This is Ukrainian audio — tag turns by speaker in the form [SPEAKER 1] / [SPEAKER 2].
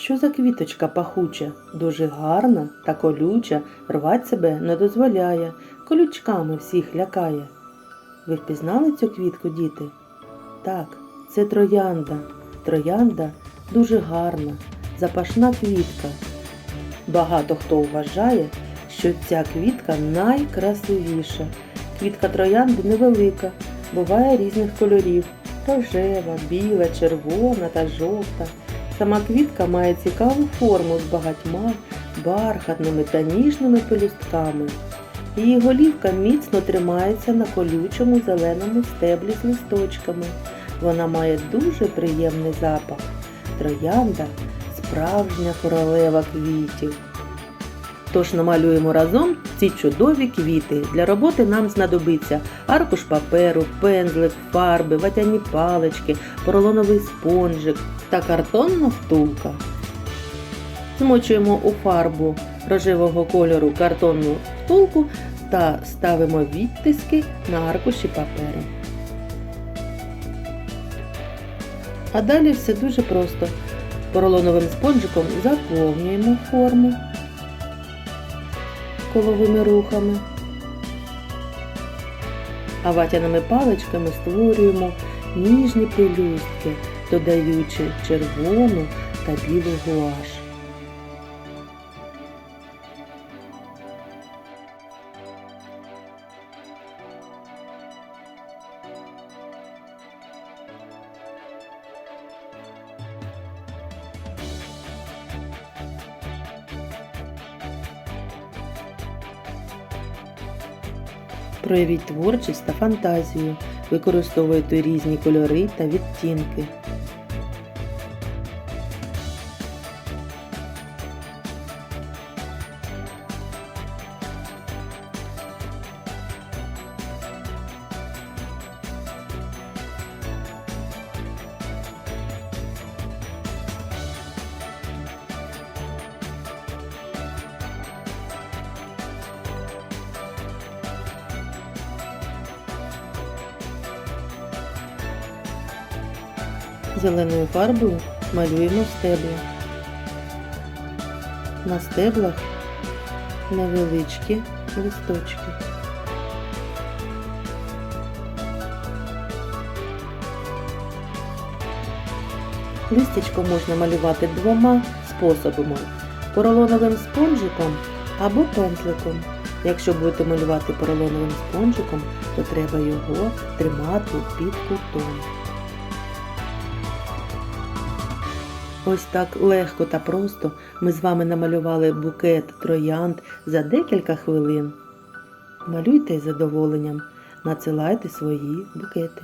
[SPEAKER 1] Що за квіточка пахуча, дуже гарна та колюча, рвать себе не дозволяє, колючками всіх лякає. Ви впізнали цю квітку, діти? Так, це троянда. Троянда дуже гарна, запашна квітка. Багато хто вважає, що ця квітка найкрасивіша. Квітка троянди невелика, буває різних кольорів рожева, біла, червона та жовта. Сама квітка має цікаву форму з багатьма бархатними та ніжними пелюстками. Її голівка міцно тримається на колючому зеленому стеблі з листочками. Вона має дуже приємний запах. Троянда справжня королева квітів. Тож намалюємо разом ці чудові квіти. Для роботи нам знадобиться аркуш паперу, пензлик, фарби, ватяні палички, поролоновий спонжик та картонна втулка. Змочуємо у фарбу рожевого кольору картонну втулку та ставимо відтиски на аркуші паперу. А далі все дуже просто. Поролоновим спонжиком заповнюємо форму коловими рухами. А ватяними паличками створюємо ніжні пелюстки, додаючи червону та білу гуаш. Проявіть творчість та фантазію, використовуйте різні кольори та відтінки. Зеленою фарбою малюємо стебла. На стеблах невеличкі листочки. Листячко можна малювати двома способами поролоновим спонжиком або пензликом. Якщо будете малювати поролоновим спонжиком, то треба його тримати під кутом. Ось так легко та просто ми з вами намалювали букет троянд за декілька хвилин. Малюйте із задоволенням, надсилайте свої букети.